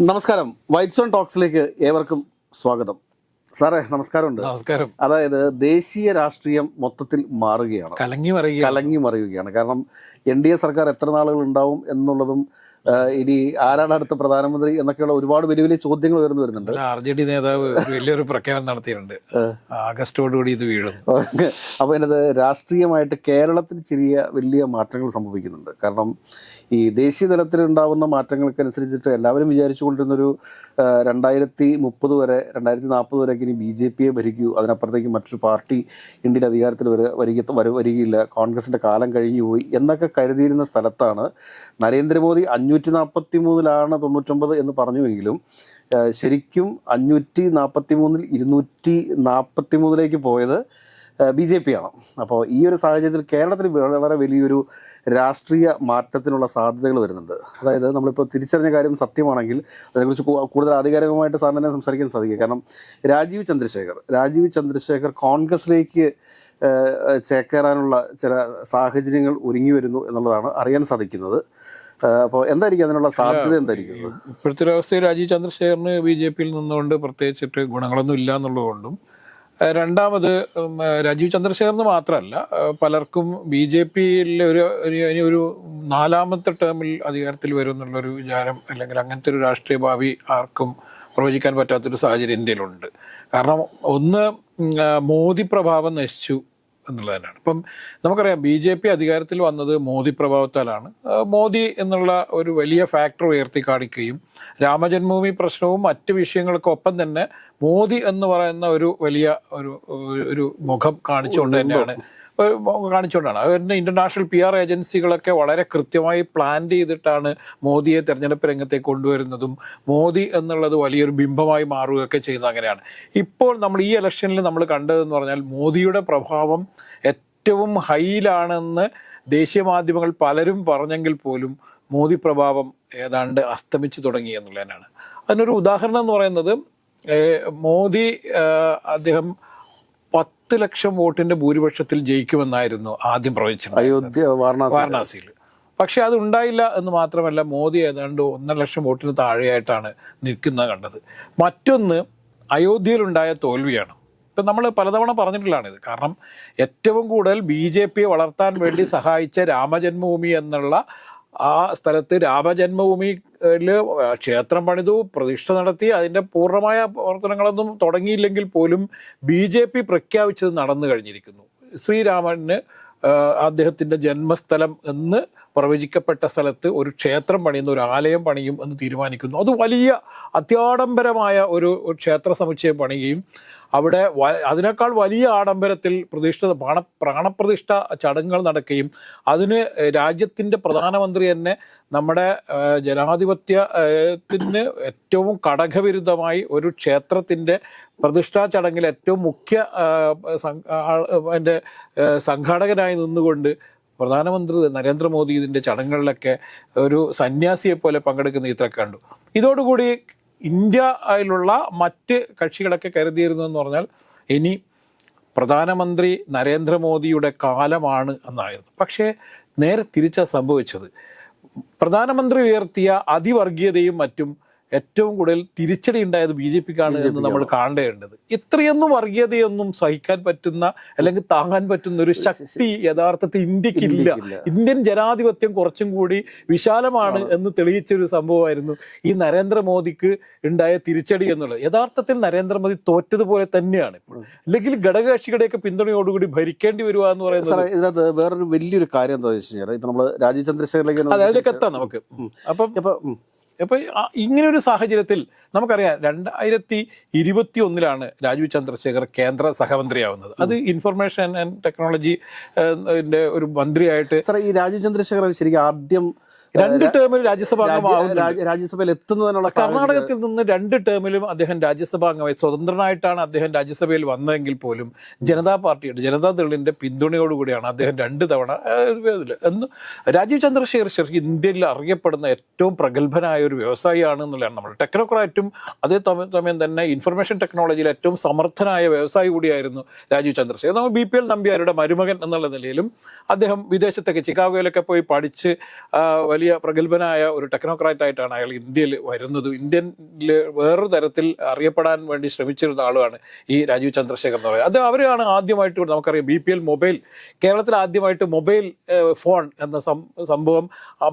നമസ്കാരം. White zone ടോക്സിലേക്ക് ഏവർക്കും സ്വാഗതം. സാറേ നമസ്കാരമുണ്ട്. നമസ്കാരം. അതായത് ദേശീയ രാഷ്ട്രീയം മൊത്തത്തിൽ മാറുകയാണ്. കലങ്ങി മറിയുക കലങ്ങി മറിയുകയാണ്. കാരണം എൻ ഡി എ സർക്കാർ എത്ര നാളുകൾ ഉണ്ടാവും എന്നുള്ളതും ഇനി ആരാണ് അടുത്ത പ്രധാനമന്ത്രി എന്നൊക്കെയുള്ള ഒരുപാട് വലിയ വലിയ ചോദ്യങ്ങൾ ഉയർന്നു വരുന്നുണ്ട്. ആർ ജെ ഡി നേതാവ് വലിയൊരു പ്രഖ്യാപനം നടത്തിയിട്ടുണ്ട്. ആഗസ്റ്റോടുകൂടി ഇത് വീഴും. അപ്പോൾ ഇതിനകത്ത് രാഷ്ട്രീയമായിട്ട് കേരളത്തിൽ ചെറിയ വലിയ മാറ്റങ്ങൾ സംഭവിക്കുന്നുണ്ട്. കാരണം ഈ ദേശീയ തലത്തിൽ ഉണ്ടാകുന്ന മാറ്റങ്ങൾക്കനുസരിച്ചിട്ട് എല്ലാവരും വിചാരിച്ചുകൊണ്ടിരുന്നൊരു കൊണ്ടിരുന്നൊരു രണ്ടായിരത്തി മുപ്പത് വരെ രണ്ടായിരത്തി നാൽപ്പത് വരെയൊക്കെ ഇനി ബി ജെ പിയെ ഭരിക്കൂ. അതിനപ്പുറത്തേക്ക് മറ്റൊരു പാർട്ടി ഇന്ത്യൻ അധികാരത്തിൽ വരെ വരിക വര- വരികയില്ല. കോൺഗ്രസിന്റെ കാലം കഴിഞ്ഞു പോയി എന്നൊക്കെ കരുതിയിരുന്ന സ്ഥലത്താണ് നരേന്ദ്രമോദി അഞ്ഞൂറ്റി നാൽപ്പത്തി മൂന്നിലാണ് തൊണ്ണൂറ്റൊമ്പത് എന്ന് പറഞ്ഞുവെങ്കിലും ശരിക്കും അഞ്ഞൂറ്റി നാൽപ്പത്തി മൂന്നിൽ ഇരുന്നൂറ്റി നാൽപ്പത്തി മൂന്നിലേക്ക് പോയത് ബി ജെ പി ആണ് അപ്പോൾ ഈ ഒരു സാഹചര്യത്തിൽ കേരളത്തിൽ വളരെ വലിയൊരു രാഷ്ട്രീയ മാറ്റത്തിനുള്ള സാധ്യതകൾ വരുന്നുണ്ട്. അതായത് നമ്മളിപ്പോൾ തിരിച്ചറിഞ്ഞ കാര്യം സത്യമാണെങ്കിൽ അതിനെക്കുറിച്ച് കൂടുതൽ ആധികാരികമായിട്ട് സാറിന് തന്നെ സംസാരിക്കാൻ സാധിക്കും. കാരണം രാജീവ് ചന്ദ്രശേഖർ രാജീവ് ചന്ദ്രശേഖർ കോൺഗ്രസിലേക്ക് ചേക്കേറാനുള്ള ചില സാഹചര്യങ്ങൾ ഒരുങ്ങി വരുന്നു എന്നുള്ളതാണ് അറിയാൻ സാധിക്കുന്നത്. അപ്പോൾ എന്തായിരിക്കും അതിനുള്ള സാധ്യത എന്തായിരിക്കും ഇപ്പോഴത്തെ ഒരു അവസ്ഥയിൽ രാജീവ് ചന്ദ്രശേഖറിന് ബി ജെ പിയിൽ നിന്നുകൊണ്ട് പ്രത്യേകിച്ചിട്ട് ഗുണങ്ങളൊന്നും ഇല്ല എന്നുള്ളതുകൊണ്ടും രണ്ടാമത് രാജീവ് ചന്ദ്രശേഖറിന് മാത്രമല്ല പലർക്കും ബി ജെ പിയിലെ ഒരു- ഇനി ഒരു നാലാമത്തെ ടേമിൽ അധികാരത്തിൽ വരും എന്നുള്ളൊരു വിചാരം അല്ലെങ്കിൽ അങ്ങനത്തെ ഒരു രാഷ്ട്രീയ ഭാവി ആർക്കും പ്രവചിക്കാൻ പറ്റാത്തൊരു സാഹചര്യം ഇന്ത്യയിലുണ്ട്. കാരണം ഒന്ന് മോദി പ്രഭാവം നശിച്ചു. എന്നുള്ളത് തന്നെയാണ് ഇപ്പം നമുക്കറിയാം ബി ജെ പി അധികാരത്തിൽ വന്നത് മോദി പ്രഭാവത്താലാണ്. മോദി എന്നുള്ള ഒരു വലിയ ഫാക്ടർ ഉയർത്തി കാണിക്കുകയും രാമജന്മഭൂമി പ്രശ്നവും മറ്റ് വിഷയങ്ങൾക്കൊപ്പം തന്നെ മോദി എന്ന് പറയുന്ന ഒരു വലിയ ഒരു ഒരു മുഖം കാണിച്ചുകൊണ്ട് തന്നെയാണ് കാണിച്ചുകൊണ്ടാണ്. അതുപോലെ ഇന്റർനാഷണൽ പി ആർ ഏജൻസികളൊക്കെ വളരെ കൃത്യമായി പ്ലാൻ ചെയ്തിട്ടാണ് മോദിയെ തെരഞ്ഞെടുപ്പ് രംഗത്തേക്ക് കൊണ്ടുവരുന്നതും മോദി എന്നുള്ളത് വലിയൊരു ബിംബമായി മാറുകയൊക്കെ ചെയ്യുന്നത് അങ്ങനെയാണ്. ഇപ്പോൾ നമ്മൾ ഈ ഇലക്ഷനിൽ നമ്മൾ കണ്ടതെന്ന് പറഞ്ഞാൽ മോദിയുടെ പ്രഭാവം ഏറ്റവും ഹൈയിലാണെന്ന് ദേശീയ മാധ്യമങ്ങൾ പലരും പറഞ്ഞെങ്കിൽ പോലും മോദി പ്രഭാവം ഏതാണ്ട് അസ്തമിച്ചു തുടങ്ങി എന്നുള്ളതിനാണ്. അതിനൊരു ഉദാഹരണം എന്ന് പറയുന്നത് മോദി അദ്ദേഹം പത്ത് ലക്ഷം വോട്ടിന്റെ ഭൂരിപക്ഷത്തിൽ ജയിക്കുമെന്നായിരുന്നു ആദ്യം പ്രവചിച്ചത് അയോധ്യ വാരണാസി വാരണാസിയിൽ പക്ഷെ അത് ഉണ്ടായില്ല എന്ന് മാത്രമല്ല മോദി ഏതാണ്ട് ഒന്നര ലക്ഷം വോട്ടിന് താഴെയായിട്ടാണ് നിൽക്കുന്നത് കണ്ടത്. മറ്റൊന്ന് അയോധ്യയിലുണ്ടായ തോൽവിയാണ്. ഇപ്പം നമ്മൾ പലതവണ പറഞ്ഞിട്ടുള്ളതാണിത്. കാരണം ഏറ്റവും കൂടുതൽ ബി ജെ പിയെ വളർത്താൻ വേണ്ടി സഹായിച്ച രാമജന്മഭൂമി എന്നുള്ള ആ സ്ഥലത്ത് രാമജന്മഭൂമിയിൽ ക്ഷേത്രം പണിതു പ്രതിഷ്ഠ നടത്തി അതിന്റെ പൂർണമായ പ്രവർത്തനങ്ങളൊന്നും തുടങ്ങിയില്ലെങ്കിൽ പോലും ബി ജെ പി പ്രഖ്യാപിച്ചത് നടന്നു കഴിഞ്ഞിരിക്കുന്നു. ശ്രീരാമന് അദ്ദേഹത്തിന്റെ ജന്മസ്ഥലം എന്ന് പ്രവചിക്കപ്പെട്ട സ്ഥലത്ത് ഒരു ക്ഷേത്രം പണിയുന്ന ഒരു ആലയം പണിയും എന്ന് തീരുമാനിക്കുന്നു. അത് വലിയ അത്യാഡംബരമായ ഒരു ക്ഷേത്ര സമുച്ചയം പണിയുകയും അവിടെ അതിനേക്കാൾ വലിയ ആഡംബരത്തിൽ പ്രതിഷ്ഠ പ്രാണ പ്രാണപ്രതിഷ്ഠ ചടങ്ങുകൾ നടക്കുകയും അതിന് രാജ്യത്തിന്റെ പ്രധാനമന്ത്രി തന്നെ നമ്മുടെ ജനാധിപത്യത്തിന് ഏറ്റവും കടകവിരുദ്ധമായി ഒരു ക്ഷേത്രത്തിന്റെ പ്രതിഷ്ഠാ ചടങ്ങിൽ ഏറ്റവും മുഖ്യ ആഹ് സംഘാടകനായി നിന്നുകൊണ്ട് പ്രധാനമന്ത്രി നരേന്ദ്രമോദി ഇതിന്റെ ചടങ്ങുകളിലൊക്കെ ഒരു സന്യാസിയെ പോലെ പങ്കെടുക്കുന്ന ഇത്ര കണ്ടു. ഇതോടുകൂടി ഇന്ത്യയിലുള്ള മറ്റ് കക്ഷികളൊക്കെ കരുതിയിരുന്നതെന്ന് പറഞ്ഞാൽ ഇനി പ്രധാനമന്ത്രി നരേന്ദ്രമോദിയുടെ കാലമാണ് എന്നായിരുന്നു. പക്ഷേ നേരെ തിരിച്ചാണ് സംഭവിച്ചത്. പ്രധാനമന്ത്രി ഉയർത്തിയ അതിവർഗീയതയും മറ്റും ഏറ്റവും കൂടുതൽ തിരിച്ചടി ഉണ്ടായത് ബി ജെ പിക്കാണ് എന്ന് നമ്മൾ കാണേണ്ടത് ഇത്രയൊന്നും വർഗീയതയൊന്നും സഹിക്കാൻ പറ്റുന്ന അല്ലെങ്കിൽ താങ്ങാൻ പറ്റുന്ന ഒരു ശക്തി യഥാർത്ഥത്തിൽ ഇന്ത്യക്കില്ല. ഇന്ത്യൻ ജനാധിപത്യം കുറച്ചും കൂടി വിശാലമാണ് എന്ന് തെളിയിച്ച ഒരു സംഭവമായിരുന്നു ഈ നരേന്ദ്രമോദിക്ക് ഉണ്ടായ തിരിച്ചടി എന്നുള്ളത്. യഥാർത്ഥത്തിൽ നരേന്ദ്രമോദി തോറ്റതുപോലെ തന്നെയാണ് അല്ലെങ്കിൽ ഘടകകക്ഷികളുടെയൊക്കെ പിന്തുണയോടുകൂടി ഭരിക്കേണ്ടി വരിക എന്ന് പറയുന്നത് ഇതിനകത്ത് വേറൊരു വലിയൊരു കാര്യം എന്താ വെച്ച് കഴിഞ്ഞാൽ ഇപ്പൊ നമ്മൾ രാജീവ് അതിലേക്ക് എത്താം നമുക്ക്. അപ്പം ആ- ഇങ്ങനെ ഒരു സാഹചര്യത്തിൽ നമുക്കറിയാം രണ്ടായിരത്തി ഇരുപത്തി ഒന്നിലാണ് രാജീവ് ചന്ദ്രശേഖർ കേന്ദ്ര സഹമന്ത്രിയാവുന്നത്. അത് ഇൻഫർമേഷൻ ആൻഡ് ടെക്നോളജി ഒരു മന്ത്രിയായിട്ട് സാറേ ഈ രാജീവ് ചന്ദ്രശേഖർ ശരിക്കും ആദ്യം രണ്ട് ടേമിൽ രാജ്യസഭാ രാജ്യ- രാജ്യസഭയിൽ എത്തുന്നതിനുള്ള കർണാടകത്തിൽ നിന്ന് രണ്ട് ടേമിലും അദ്ദേഹം രാജ്യസഭാ അംഗമായി സ്വതന്ത്രനായിട്ടാണ് അദ്ദേഹം രാജ്യസഭയിൽ വന്നതെങ്കിൽ പോലും ജനതാ പാർട്ടിയുടെ ജനതാദളിന്റെ പിന്തുണയോടുകൂടിയാണ് അദ്ദേഹം രണ്ട് തവണ എന്ന് രാജീവ് ചന്ദ്രശേഖർ ശേഷം ഇന്ത്യയിൽ അറിയപ്പെടുന്ന ഏറ്റവും പ്രഗത്ഭനായ ഒരു വ്യവസായിയാണ് എന്നുള്ളതാണ് നമ്മൾ. ടെക്നോക്രാറ്റും അതേ സമയം തന്നെ ഇൻഫർമേഷൻ ടെക്നോളജിയിൽ ഏറ്റവും സമർത്ഥനായ വ്യവസായി കൂടിയായിരുന്നു രാജീവ് ചന്ദ്രശേഖർ. നമ്മൾ ബി പി എൽ നമ്പ്യാരുടെ മരുമകൻ എന്നുള്ള നിലയിലും അദ്ദേഹം വിദേശത്തൊക്കെ ചിക്കാഗോയിലൊക്കെ പോയി പഠിച്ച് വലിയ പ്രഗത്ഭനായ ഒരു ടെക്നോക്രാറ്റ് ആയിട്ടാണ് അയാൾ ഇന്ത്യയിൽ വരുന്നത്. ഇന്ത്യയിൽ വേറൊരു തരത്തിൽ അറിയപ്പെടാൻ വേണ്ടി ശ്രമിച്ചിരുന്ന ആളുമാണ് ഈ രാജീവ് ചന്ദ്രശേഖർ എന്ന് പറയുന്നത്. അത് അവരാണ് ആദ്യമായിട്ട് നമുക്കറിയാം ബി പി എൽ മൊബൈൽ കേരളത്തിൽ ആദ്യമായിട്ട് മൊബൈൽ ഫോൺ എന്ന സംഭവം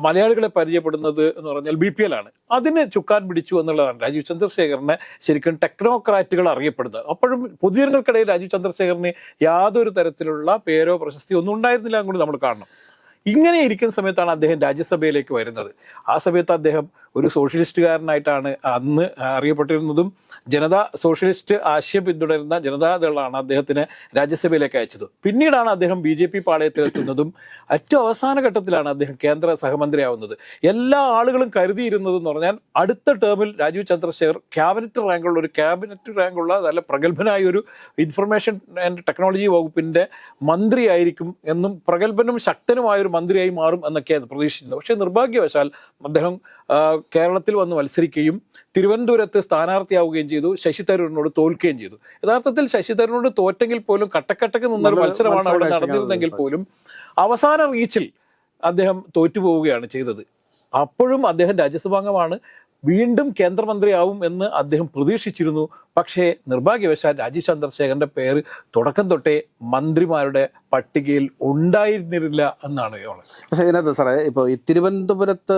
മലയാളികളെ പരിചയപ്പെടുന്നത് എന്ന് പറഞ്ഞാൽ ബി പി എൽ ആണ്. അതിന് ചുക്കാൻ പിടിച്ചു എന്നുള്ളതാണ് രാജീവ് ചന്ദ്രശേഖരനെ ശരിക്കും ടെക്നോക്രാറ്റുകൾ അറിയപ്പെടുന്നത്. അപ്പോഴും പൊതുജനങ്ങൾക്കിടയിൽ രാജീവ് ചന്ദ്രശേഖരന് യാതൊരു തരത്തിലുള്ള പേരോ പ്രശസ്തി ഒന്നും ഉണ്ടായിരുന്നില്ല എന്നുകൂടി നമ്മൾ കാണണം. ഇങ്ങനെ ഇരിക്കുന്ന സമയത്താണ് അദ്ദേഹം രാജ്യസഭയിലേക്ക് വരുന്നത്. ആ സമയത്ത് അദ്ദേഹം ഒരു സോഷ്യലിസ്റ്റുകാരനായിട്ടാണ് അന്ന് അറിയപ്പെട്ടിരുന്നതും ജനതാ സോഷ്യലിസ്റ്റ് ആശയം പിന്തുടരുന്ന ജനതാദളാണ് അദ്ദേഹത്തിന് രാജ്യസഭയിലേക്ക് അയച്ചത്. പിന്നീടാണ് അദ്ദേഹം ബി ജെ പി പാളയത്തിലെത്തുന്നതും ഏറ്റവും അവസാന ഘട്ടത്തിലാണ് അദ്ദേഹം കേന്ദ്ര സഹമന്ത്രിയാവുന്നത്. എല്ലാ ആളുകളും കരുതിയിരുന്നത് എന്ന് പറഞ്ഞാൽ അടുത്ത ടേമിൽ രാജീവ് ചന്ദ്രശേഖർ ക്യാബിനറ്റ് റാങ്കുള്ള ഒരു ക്യാബിനറ്റ് റാങ്കുള്ള നല്ല പ്രഗത്ഭനായ ഒരു ഇൻഫർമേഷൻ ആൻഡ് ടെക്നോളജി വകുപ്പിന്റെ മന്ത്രിയായിരിക്കും എന്നും പ്രഗത്ഭനും ശക്തനുമായ ഒരു മന്ത്രിയായി മാറും എന്നൊക്കെയാണ് പ്രതീക്ഷിച്ചിരുന്നത്. പക്ഷേ നിർഭാഗ്യവശാൽ അദ്ദേഹം കേരളത്തിൽ വന്ന് മത്സരിക്കുകയും തിരുവനന്തപുരത്ത് സ്ഥാനാർത്ഥിയാവുകയും ചെയ്തു. ശശി തരൂരിനോട് തോൽക്കുകയും ചെയ്തു. യഥാർത്ഥത്തിൽ ശശി തരൂരിനോട് തോറ്റെങ്കിൽ പോലും കട്ടക്കട്ടക്ക് നിന്നൊരു മത്സരമാണ് അവിടെ നടന്നിരുന്നെങ്കിൽ പോലും അവസാന റീച്ചിൽ അദ്ദേഹം തോറ്റുപോവുകയാണ് ചെയ്തത്. അപ്പോഴും അദ്ദേഹം രാജ്യസഭാംഗമാണ്. വീണ്ടും കേന്ദ്രമന്ത്രിയാവും എന്ന് അദ്ദേഹം പ്രതീക്ഷിച്ചിരുന്നു. പക്ഷേ നിർഭാഗ്യവശാൽ രാജീവ് ചന്ദ്രശേഖരന്റെ പേര് തുടക്കം തൊട്ടേ മന്ത്രിമാരുടെ പട്ടികയിൽ ഉണ്ടായിരുന്നില്ല എന്നാണ് പക്ഷേ ഇതിനകത്ത് സാറേ ഇപ്പോൾ ഈ തിരുവനന്തപുരത്ത്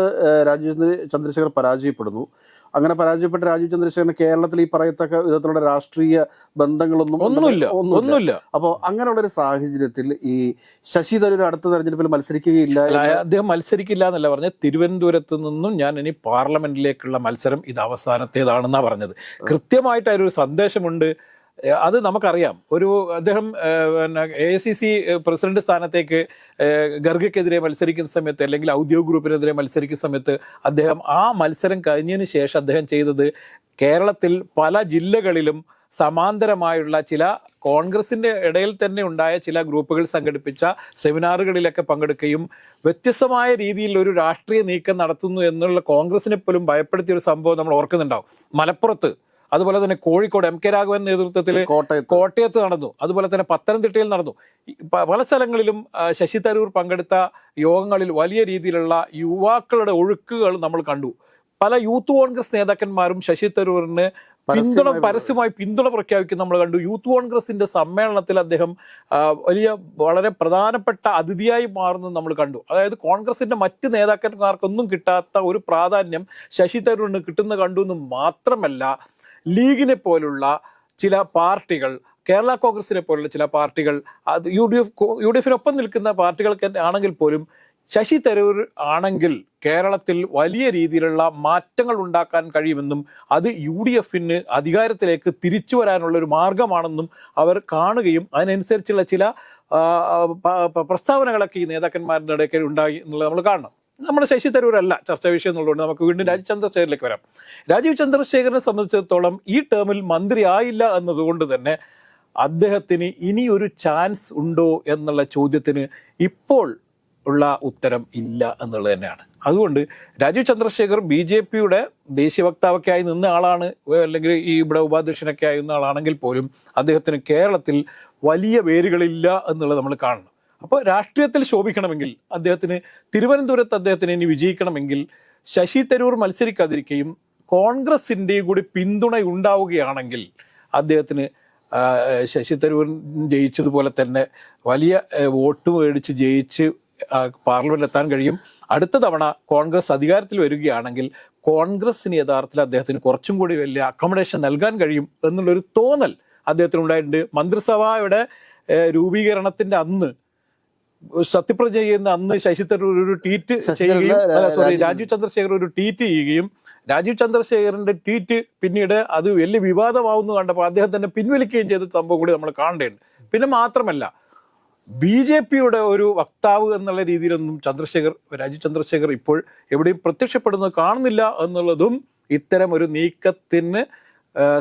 രാജീവ് ചന്ദ്രശേഖർ പരാജയപ്പെടുന്നു. അങ്ങനെ പരാജയപ്പെട്ട രാജീവ് ചന്ദ്രശേഖരന് കേരളത്തിൽ ഈ പറയത്തക്ക വിധത്തിലുള്ള രാഷ്ട്രീയ ബന്ധങ്ങളൊന്നും ഒന്നുമില്ല. ഒന്നുമില്ല. അപ്പോൾ അങ്ങനെയുള്ള ഒരു സാഹചര്യത്തിൽ ഈ ശശി തരൂർ അടുത്ത തെരഞ്ഞെടുപ്പിൽ മത്സരിക്കുകയില്ല അദ്ദേഹം മത്സരിക്കില്ല എന്നല്ല പറഞ്ഞ തിരുവനന്തപുരത്ത് നിന്നും ഞാൻ ഇനി പാർലമെന്റിലേക്കുള്ള മത്സരം ഇത് അവസാനത്തേതാണെന്നാണ് പറഞ്ഞത്. കൃത്യമായിട്ട് അതിലൊരു സന്ദേശമുണ്ട്. അത് നമുക്കറിയാം. ഒരു അദ്ദേഹം പിന്നെ എ സി സി പ്രസിഡന്റ് സ്ഥാനത്തേക്ക് ഗർഗയ്ക്കെതിരെ മത്സരിക്കുന്ന സമയത്ത് അല്ലെങ്കിൽ ഔദ്യോഗിക ഗ്രൂപ്പിനെതിരെ മത്സരിക്കുന്ന സമയത്ത് അദ്ദേഹം ആ മത്സരം കഴിഞ്ഞതിന് ശേഷം അദ്ദേഹം ചെയ്തത് കേരളത്തിൽ പല ജില്ലകളിലും സമാന്തരമായുള്ള ചില കോൺഗ്രസിന്റെ ഇടയിൽ തന്നെ ഉണ്ടായ ചില ഗ്രൂപ്പുകൾ സംഘടിപ്പിച്ച സെമിനാറുകളിലൊക്കെ പങ്കെടുക്കുകയും വ്യത്യസ്തമായ രീതിയിൽ ഒരു രാഷ്ട്രീയ നീക്കം നടത്തുന്നു എന്നുള്ള കോൺഗ്രസിനെ പോലും ഭയപ്പെടുത്തിയ ഒരു സംഭവം നമ്മൾ ഓർക്കുന്നുണ്ടാവും. മലപ്പുറത്ത് അതുപോലെ തന്നെ കോഴിക്കോട് എം കെ രാഘവൻ നേതൃത്വത്തിൽ കോട്ടയത്ത്. നടന്നു. അതുപോലെ തന്നെ പത്തനംതിട്ടയിൽ നടന്നു. പല സ്ഥലങ്ങളിലും ശശി തരൂർ പങ്കെടുത്ത യോഗങ്ങളിൽ വലിയ രീതിയിലുള്ള യുവാക്കളുടെ ഒഴുക്കുകൾ നമ്മൾ കണ്ടു. പല യൂത്ത് കോൺഗ്രസ് നേതാക്കന്മാരും ശശി തരൂറിന് പിന്തുണ പരസ്യമായി പരസ്യമായി പിന്തുണ പ്രഖ്യാപിക്കുന്ന നമ്മൾ കണ്ടു. യൂത്ത് കോൺഗ്രസിന്റെ സമ്മേളനത്തിൽ അദ്ദേഹം വലിയ വളരെ പ്രധാനപ്പെട്ട അതിഥിയായി മാറുന്നത് നമ്മൾ കണ്ടു. അതായത് കോൺഗ്രസിന്റെ മറ്റ് നേതാക്കന്മാർക്കൊന്നും കിട്ടാത്ത ഒരു പ്രാധാന്യം ശശി തരൂരിന് കിട്ടുന്ന കണ്ടു എന്ന് മാത്രമല്ല ലീഗിനെ പോലുള്ള ചില പാർട്ടികൾ കേരള കോൺഗ്രസിനെ പോലുള്ള ചില പാർട്ടികൾ അത് U D F U D എഫിനൊപ്പം നിൽക്കുന്ന പാർട്ടികൾക്ക് ആണെങ്കിൽ പോലും ശശി തരൂർ ആണെങ്കിൽ കേരളത്തിൽ വലിയ രീതിയിലുള്ള മാറ്റങ്ങൾ ഉണ്ടാക്കാൻ കഴിയുമെന്നും അത് യു ഡി എഫിന് അധികാരത്തിലേക്ക് തിരിച്ചു വരാനുള്ള ഒരു മാർഗമാണെന്നും അവർ കാണുകയും അതിനനുസരിച്ചുള്ള ചില പ്രസ്താവനകളൊക്കെ ഈ നേതാക്കന്മാരുടെ ഇടയ്ക്ക് ഉണ്ടായി എന്നുള്ളത് നമ്മൾ കാണണം. നമ്മുടെ ശശി തരൂരല്ല ചർച്ചാ വിഷയം എന്നുള്ളതുകൊണ്ട് നമുക്ക് വീണ്ടും രാജീവ് ചന്ദ്രശേഖരിലേക്ക് വരാം. രാജീവ് ചന്ദ്രശേഖരനെ സംബന്ധിച്ചിടത്തോളം ഈ ടേമിൽ മന്ത്രി ആയില്ല എന്നതുകൊണ്ട് തന്നെ അദ്ദേഹത്തിന് ഇനി ഒരു ചാൻസ് ഉണ്ടോ എന്നുള്ള ചോദ്യത്തിന് ഇപ്പോൾ ഉള്ള ഉത്തരം ഇല്ല എന്നുള്ളത് തന്നെയാണ്. അതുകൊണ്ട് രാജീവ് ചന്ദ്രശേഖർ ബി ജെ പിയുടെ ദേശീയ വക്താവൊക്കെ ആയി നിന്ന ആളാണ് അല്ലെങ്കിൽ ഈ ഇവിടെ ഉപാധ്യക്ഷനൊക്കെ ആയി നിന്ന ആളാണെങ്കിൽ പോലും അദ്ദേഹത്തിന് കേരളത്തിൽ വലിയ വേരുകളില്ല എന്നുള്ളത് നമ്മൾ കാണണം. അപ്പോൾ രാഷ്ട്രീയത്തിൽ ശോഭിക്കണമെങ്കിൽ അദ്ദേഹത്തിന് തിരുവനന്തപുരത്ത് അദ്ദേഹത്തിന് ഇനി വിജയിക്കണമെങ്കിൽ ശശി തരൂർ മത്സരിക്കാതിരിക്കുകയും കോൺഗ്രസിന്റെ കൂടി പിന്തുണ ഉണ്ടാവുകയാണെങ്കിൽ അദ്ദേഹത്തിന് ശശി തരൂർ ജയിച്ചതുപോലെ തന്നെ വലിയ വോട്ട് മേടിച്ച് ജയിച്ച് പാർലമെന്റിൽ എത്താൻ കഴിയും. അടുത്ത തവണ കോൺഗ്രസ് അധികാരത്തിൽ വരികയാണെങ്കിൽ കോൺഗ്രസിന് യഥാർത്ഥത്തിൽ അദ്ദേഹത്തിന് കുറച്ചും കൂടി വലിയ അക്കോമഡേഷൻ നൽകാൻ കഴിയും എന്നുള്ളൊരു തോന്നൽ അദ്ദേഹത്തിന് ഉണ്ടായിട്ടുണ്ട് മന്ത്രിസഭയുടെ രൂപീകരണത്തിന്റെ അന്ന് സത്യപ്രതിജ്ഞ ചെയ്യുന്ന അന്ന് ശശി തരൂർ ഒരു ട്വീറ്റ് ചെയ്യുകയും സോറി രാജീവ് രാജീവ് ചന്ദ്രശേഖർ ഒരു ട്വീറ്റ് ചെയ്യുകയും രാജീവ് ചന്ദ്രശേഖറിന്റെ ട്വീറ്റ് പിന്നീട് അത് വലിയ വിവാദമാവുന്നു കണ്ടപ്പോൾ അദ്ദേഹം തന്നെ പിൻവലിക്കുകയും ചെയ്ത സംഭവം കൂടി നമ്മൾ കാണേണ്ടതുണ്ട്. പിന്നെ മാത്രമല്ല ബി ജെ പിയുടെ ഒരു വക്താവ് എന്നുള്ള രീതിയിലൊന്നും ചന്ദ്രശേഖർ രാജീവ് ചന്ദ്രശേഖർ ഇപ്പോൾ എവിടെയും പ്രത്യക്ഷപ്പെടുന്നത് കാണുന്നില്ല എന്നുള്ളതും ഇത്തരം ഒരു നീക്കത്തിന്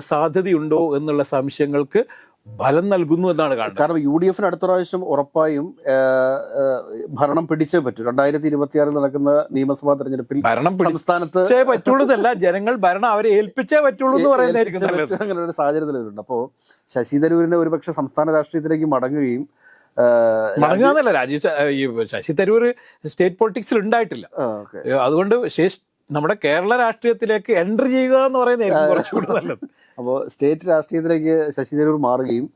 സാധ്യതയുണ്ടോ എന്നുള്ള സംശയങ്ങൾക്ക് ഫലം നൽകുന്നു എന്നാണ് കാണുന്നത്. കാരണം യു ഡി എഫിന് അടുത്ത പ്രാവശ്യം ഉറപ്പായും ഭരണം പിടിച്ചേ പറ്റൂ. രണ്ടായിരത്തി ഇരുപത്തിയാറിൽ നടക്കുന്ന നിയമസഭാ തെരഞ്ഞെടുപ്പിൽ ഭരണം സംസ്ഥാനത്ത് പറ്റുള്ളതല്ല പറ്റുള്ളൂ ജനങ്ങൾ ഭരണം അവരെ ഏൽപ്പിച്ചേ പറ്റുള്ളൂ എന്ന് പറയുന്നതായിരിക്കും അങ്ങനെ ഒരു സാഹചര്യത്തിൽ വരുന്നുണ്ട്. അപ്പോൾ ശശി തരൂരിന്റെ ഒരുപക്ഷെ സംസ്ഥാന രാഷ്ട്രീയത്തിലേക്ക് മടങ്ങുകയും മടങ്ങാന്നല്ല രാജീവ് ശശി തരൂർ സ്റ്റേറ്റ് പൊളിറ്റിക്സിൽ ഉണ്ടായിട്ടില്ല. അതുകൊണ്ട് ശേഷ് നമ്മുടെ കേരള രാഷ്ട്രീയത്തിലേക്ക് എൻട്രി ചെയ്യുക എന്ന് പറയുന്നതായിരിക്കും കുറച്ചുകൂടി നല്ലത്. അപ്പോൾ സ്റ്റേറ്റ് രാഷ്ട്രീയത്തിലേക്ക് ശശി തരൂർ മാറുകയും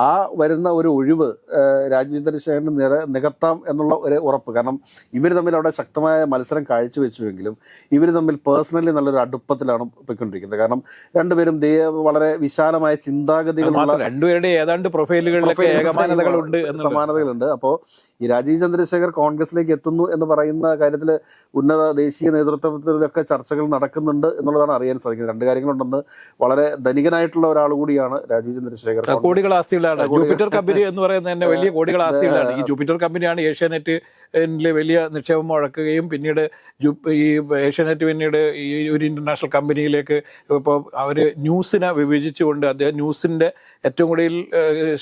ആ വരുന്ന ഒരു ഒഴിവ് ഏഹ്, ശേഖരന് ചന്ദ്രശേഖരന് നിര നികത്താം എന്നുള്ള ഒരു ഉറപ്പ്. കാരണം ഇവർ തമ്മിൽ അവിടെ ശക്തമായ മത്സരം കാഴ്ചവെച്ചുവെങ്കിലും ഇവർ തമ്മിൽ പേഴ്സണലി നല്ലൊരു അടുപ്പത്തിലാണ് പോയിക്കൊണ്ടിരിക്കുന്നത്. കാരണം രണ്ടുപേരും വളരെ വിശാലമായ ചിന്താഗതികളുള്ള രണ്ടുപേരുടെ ഏതാണ്ട് പ്രൊഫൈലുകളിലൊക്കെ പ്രൊഫൈൽ ഏകമാനതകളുണ്ട് സമാനതകളുണ്ട്. അപ്പോൾ ഈ രാജീവ് ചന്ദ്രശേഖർ കോൺഗ്രസിലേക്ക് എത്തുന്നു എന്ന് പറയുന്ന കാര്യത്തിൽ ഉന്നത ദേശീയ നേതൃത്വത്തിലൊക്കെ ചർച്ചകൾ നടക്കുന്നുണ്ട് എന്നുള്ളതാണ് അറിയാൻ സാധിക്കുന്നത്. രണ്ട് കാര്യങ്ങളുണ്ടെന്ന് വളരെ ധനികനായിട്ടുള്ള ഒരാൾ കൂടിയാണ് രാജീവ് ചന്ദ്രശേഖർ കോടികൾ ആസ്തികളാണ് ജൂപ്പിറ്റർ കമ്പനി എന്ന് പറയുന്നത് തന്നെ വലിയ കോടികൾ ആസ്തികളാണ്. ഈ ജൂപ്പിറ്റർ കമ്പനിയാണ് ഏഷ്യാനെറ്റ് വലിയ നിക്ഷേപം മുഴക്കുകയും പിന്നീട് ഈ ഏഷ്യാനെറ്റ് പിന്നീട് ഈ ഒരു ഇന്റർനാഷണൽ കമ്പനിയിലേക്ക് ഇപ്പോൾ അവർ ന്യൂസിനെ വിഭജിച്ചുകൊണ്ട് അദ്ദേഹം ന്യൂസിന്റെ ഏറ്റവും കൂടുതൽ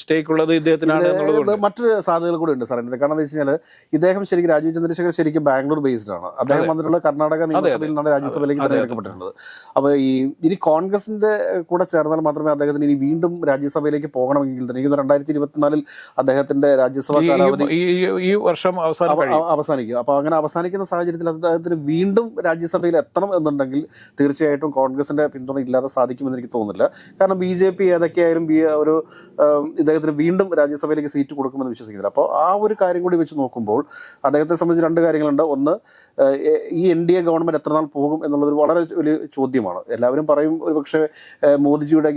സ്റ്റേക്ക് ഉള്ളത് ഇദ്ദേഹത്തിനാണ് എന്നുള്ളത് മറ്റൊരു സാധ്യതകൾ കൂടി ഉണ്ട് സാറേ. കാരണം എന്താ വെച്ച് കഴിഞ്ഞാൽ ഇദ്ദേഹം ശരിക്കും രാജീവ് ചന്ദ്രശേഖർ ശരിക്കും ബാംഗ്ലൂർ ബേസ്ഡ് ആണ്. അദ്ദേഹം വന്നിട്ടുള്ള കർണാടക നിയമസഭയിൽ നിന്നാണ് രാജ്യസഭയിലേക്ക്. തിരഞ്ഞെടുക്കപ്പെട്ടിട്ടുള്ളത് അപ്പോൾ ഈ ഇനി കോൺഗ്രസിന്റെ കൂടെ ചേർന്നാൽ മാത്രമേ അദ്ദേഹത്തിന് ഇനി വീണ്ടും രാജ്യസഭയിലേക്ക് പോകണമെങ്കിൽ തന്നെ എനിക്ക് രണ്ടായിരത്തി ഇരുപത്തിനാലിൽ അദ്ദേഹത്തിന്റെ രാജ്യസഭാ കാലാവധി ഈ വർഷം അവസാനം അവ- അവസാനിക്കും. അപ്പൊ അങ്ങനെ അവസാനിക്കുന്ന സാഹചര്യത്തിൽ അദ്ദേഹത്തിന് വീണ്ടും രാജ്യസഭയിൽ എത്തണം എന്നുണ്ടെങ്കിൽ തീർച്ചയായിട്ടും കോൺഗ്രസിന്റെ പിന്തുണ ഇല്ലാതെ സാധിക്കുമെന്ന് എനിക്ക് തോന്നുന്നില്ല. കാരണം ബി ജെ പി ഏതൊക്കെയായാലും ബി ഒരു ഇദ്ദേഹത്തിന് വീണ്ടും രാജ്യസഭയിലേക്ക് സീറ്റ് കൊടുക്കുമെന്ന് വിശ്വസിക്കുന്നില്ല. അപ്പോൾ ആ ഒരു കാര്യം കൂടി വെച്ച് നോക്കുമ്പോൾ അദ്ദേഹത്തെ സംബന്ധിച്ച് രണ്ട് കാര്യങ്ങളുണ്ട്. ഒന്ന് ഈ എൻ ഡി എ ഗവൺമെന്റ് എത്രനാൾ പോകും എന്നുള്ളത് വളരെ ഒരു ചോദ്യമാണ്. എല്ലാവരും പറയും ഒരു പക്ഷേ മോദിജിയുടെ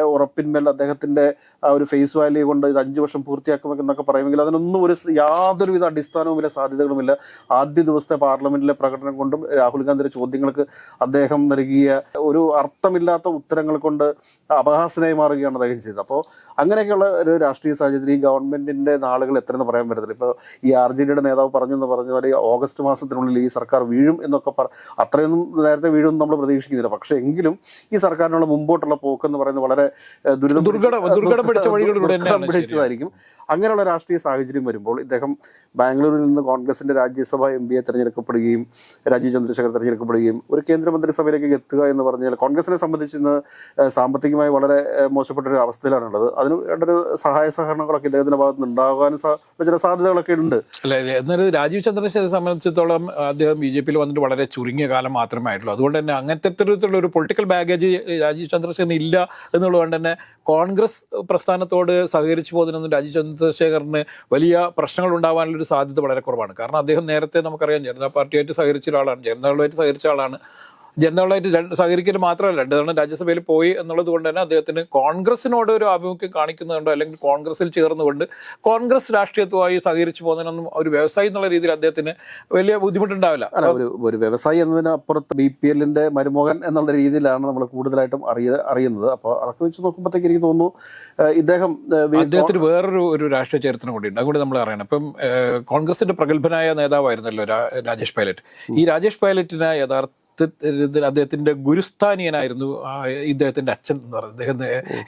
ഉറപ്പിന്മേൽ അദ്ദേഹത്തിന്റെ ആ ഒരു ഫേസ് വാല്യൂ കൊണ്ട് ഇത് അഞ്ചു വർഷം പൂർത്തിയാക്കുമെന്നൊക്കെ പറയുമെങ്കിൽ അതിനൊന്നും ഒരു യാതൊരുവിധ അടിസ്ഥാനവുമില്ല സാധ്യതകളുമില്ല. ആദ്യ ദിവസത്തെ പാർലമെന്റിലെ പ്രകടനം കൊണ്ടും രാഹുൽ ഗാന്ധിയുടെ ചോദ്യങ്ങൾക്ക് അദ്ദേഹം നൽകിയ ഒരു അർത്ഥമില്ലാത്ത ഉത്തരങ്ങൾ കൊണ്ട് അപഹാസനായി മാറുകയാണ് അദ്ദേഹം ചെയ്തത്. അപ്പോൾ അങ്ങനെയൊക്കെയുള്ള ഒരു രാഷ്ട്രീയ സാഹചര്യം ഈ ഗവൺമെന്റിന്റെ നാളുകൾ എത്രയെന്ന് പറയാൻ പറ്റത്തില്ല. ഇപ്പോൾ ഈ ആർ ജെ ഡിയുടെ നേതാവ് പറഞ്ഞു എന്ന് പറഞ്ഞ പോലെ ഓഗസ്റ്റ് മാസത്തിനുള്ളിൽ ഈ സർക്കാർ വീഴും എന്നൊക്കെ പറ അത്രയൊന്നും നേരത്തെ വീഴും നമ്മൾ പ്രതീക്ഷിക്കുന്നില്ല. പക്ഷേ എങ്കിലും ഈ സർക്കാരിനുള്ള മുമ്പോട്ടുള്ള പോക്ക് എന്ന് പറയുന്നത് വളരെ ദുരിതം ദുർഘട- ദുർഘടം പിടിച്ച പിടിച്ചതായിരിക്കും. അങ്ങനെയുള്ള രാഷ്ട്രീയ സാഹചര്യം വരുമ്പോൾ ഇദ്ദേഹം ബാംഗ്ലൂരിൽ നിന്ന് കോൺഗ്രസിന്റെ രാജ്യസഭ എം പിയെ തെരഞ്ഞെടുക്കപ്പെടുകയും രാജീവ് ചന്ദ്രശേഖർ തെരഞ്ഞെടുക്കപ്പെടുകയും ഒരു കേന്ദ്രമന്ത്രിസഭയിലേക്ക് എത്തുക എന്ന് പറഞ്ഞാൽ കോൺഗ്രസിനെ സംബന്ധിച്ച് ഇന്ന് സാമ്പത്തികമായി വളരെ മോശപ്പെട്ട ഒരു അവസ്ഥയിലാണുള്ളത്. അതിന് വേണ്ടൊരു സഹായ സഹകരണങ്ങളൊക്കെ ഇദ്ദേഹത്തിന്റെ ഭാഗത്ത് നിന്ന് ഉണ്ടാകാൻ ചില സാധ്യതകളൊക്കെ ഉണ്ട്. അല്ല എന്നാലും രാജീവ് ചന്ദ്രശേഖരെ സംബന്ധിച്ചിടത്തോളം അദ്ദേഹം ബി ജെ പിയിൽ വന്നിട്ട് വളരെ ചുരുങ്ങിയ കാലം മാത്രമേ ആയിട്ടുള്ളൂ അതുകൊണ്ട് തന്നെ അങ്ങനത്തെ തരത്തിലുള്ള ഒരു പൊളിറ്റിക്കൽ ബാഗേജ് രാജീവ് ചന്ദ്രശേഖരൻ ഇല്ല എന്നുള്ളതുകൊണ്ട് തന്നെ കോൺഗ്രസ് പ്രസ്ഥാനത്തോട് സഹകരിച്ചു പോകുന്നതിനൊന്നും രാജീവ് ചന്ദ്രശേഖറിന് വലിയ പ്രശ്നങ്ങൾ ഉണ്ടാവാനുള്ള ഒരു സാധ്യത വളരെ കുറവാണ്. കാരണം അദ്ദേഹം നേരത്തെ നമുക്കറിയാം ജനതാ പാർട്ടിയായിട്ട് സഹകരിച്ച ഒരാളാണ്. ജനതാദളുമായിട്ട് സഹകരിച്ച ആളാണ്. ജനതാദളമായിട്ട് രണ്ട് സഹകരിക്കൽ മാത്രമല്ല രണ്ട് തവണ രാജ്യസഭയിൽ പോയി എന്നുള്ളത് കൊണ്ട് തന്നെ അദ്ദേഹത്തിന് കോൺഗ്രസിനോട് ഒരു ആഭിമുഖ്യം കാണിക്കുന്നതുകൊണ്ടോ അല്ലെങ്കിൽ കോൺഗ്രസിൽ ചേർന്നുകൊണ്ട് കോൺഗ്രസ് രാഷ്ട്രീയത്തുമായി സഹകരിച്ചു പോകുന്നതിനൊന്നും ഒരു വ്യവസായി എന്നുള്ള രീതിയിൽ അദ്ദേഹത്തിന് വലിയ ബുദ്ധിമുട്ടുണ്ടാവില്ല. ഒരു ഒരു വ്യവസായി എന്നതിനപ്പുറത്ത് ബി പി എല്ലിന്റെ മരുമകൻ എന്നുള്ള രീതിയിലാണ് നമ്മൾ കൂടുതലായിട്ടും അറിയ അറിയുന്നത്. അപ്പോൾ അതൊക്കെ വെച്ച് നോക്കുമ്പോഴത്തേക്ക് എനിക്ക് തോന്നുന്നു ഇദ്ദേഹം അദ്ദേഹത്തിന് വേറൊരു ഒരു രാഷ്ട്രീയ ചരിത്രം കൂടിയുണ്ട് അതുകൊണ്ട് നമ്മൾ അറിയണം. ഇപ്പം കോൺഗ്രസിന്റെ പ്രഗത്ഭനായ നേതാവായിരുന്നല്ലോ രാജേഷ് പൈലറ്റ്. ഈ രാജേഷ് പൈലറ്റിനെ യഥാർത്ഥ അദ്ദേഹത്തിന്റെ ഗുരുസ്ഥാനീയനായിരുന്നു ഇദ്ദേഹത്തിന്റെ അച്ഛൻ എന്ന് പറയുന്നത്. അദ്ദേഹം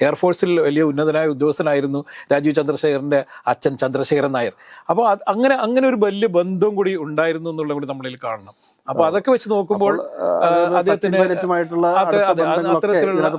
എയർഫോഴ്സിൽ വലിയ ഉന്നതനായ ഉദ്യോഗസ്ഥനായിരുന്നു രാജീവ് ചന്ദ്രശേഖരന്റെ അച്ഛൻ ചന്ദ്രശേഖരൻ നായർ. അപ്പോൾ അങ്ങനെ അങ്ങനെ ഒരു വലിയ ബന്ധം കൂടി ഉണ്ടായിരുന്നു എന്നുള്ളത് കൂടി നമ്മളിൽ കാണണം. അപ്പൊ അതൊക്കെ വെച്ച് നോക്കുമ്പോൾ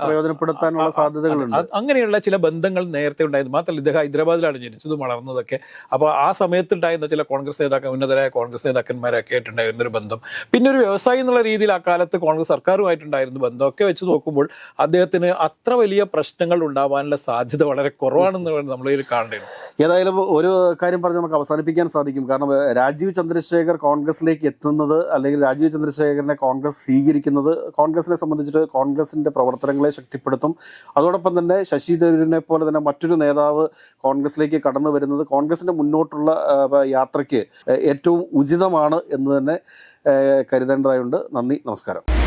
പ്രയോജനപ്പെടുത്താനുള്ള സാധ്യതകളുണ്ട്. അങ്ങനെയുള്ള ചില ബന്ധങ്ങൾ നേരത്തെ ഉണ്ടായിരുന്നു. മാത്രമല്ല ഇദ്ദേഹം ഹൈദരാബാദിലാണ് ജനിച്ചതും വളർന്നതൊക്കെ. അപ്പൊ ആ സമയത്തുണ്ടായിരുന്ന ചില കോൺഗ്രസ് നേതാക്കൾ ഉന്നതരായ കോൺഗ്രസ് നേതാക്കന്മാരൊക്കെ ആയിട്ടുണ്ടായിരുന്ന ഒരു ബന്ധം. പിന്നെ ഒരു വ്യവസായി എന്നുള്ള രീതിയിൽ ആ കാലത്ത് കോൺഗ്രസ് സർക്കാരുമായിട്ടുണ്ടായിരുന്നു. ബന്ധമൊക്കെ വെച്ച് നോക്കുമ്പോൾ അദ്ദേഹത്തിന് അത്ര വലിയ പ്രശ്നങ്ങൾ ഉണ്ടാവാനുള്ള സാധ്യത വളരെ കുറവാണെന്ന് നമ്മൾ ഇതിൽ കാണേണ്ടത് ഏതായാലും ഒരു കാര്യം പറഞ്ഞ് നമുക്ക് അവസാനിപ്പിക്കാൻ സാധിക്കും. കാരണം രാജീവ് ചന്ദ്രശേഖർ കോൺഗ്രസിലേക്ക് എത്തുന്നത് അല്ലെങ്കിൽ രാജീവ് ചന്ദ്രശേഖരനെ കോൺഗ്രസ് സ്വീകരിക്കുന്നത് കോൺഗ്രസിനെ സംബന്ധിച്ചിട്ട് കോൺഗ്രസിന്റെ പ്രവർത്തനങ്ങളെ ശക്തിപ്പെടുത്തും. അതോടൊപ്പം തന്നെ ശശി തരൂരിനെ പോലെ തന്നെ മറ്റൊരു നേതാവ് കോൺഗ്രസിലേക്ക് കടന്നു വരുന്നത് കോൺഗ്രസിന്റെ മുന്നോട്ടുള്ള യാത്രയ്ക്ക് ഏറ്റവും ഉചിതമാണ് എന്ന് തന്നെ കരുതേണ്ടതായുണ്ട്. നന്ദി നമസ്കാരം.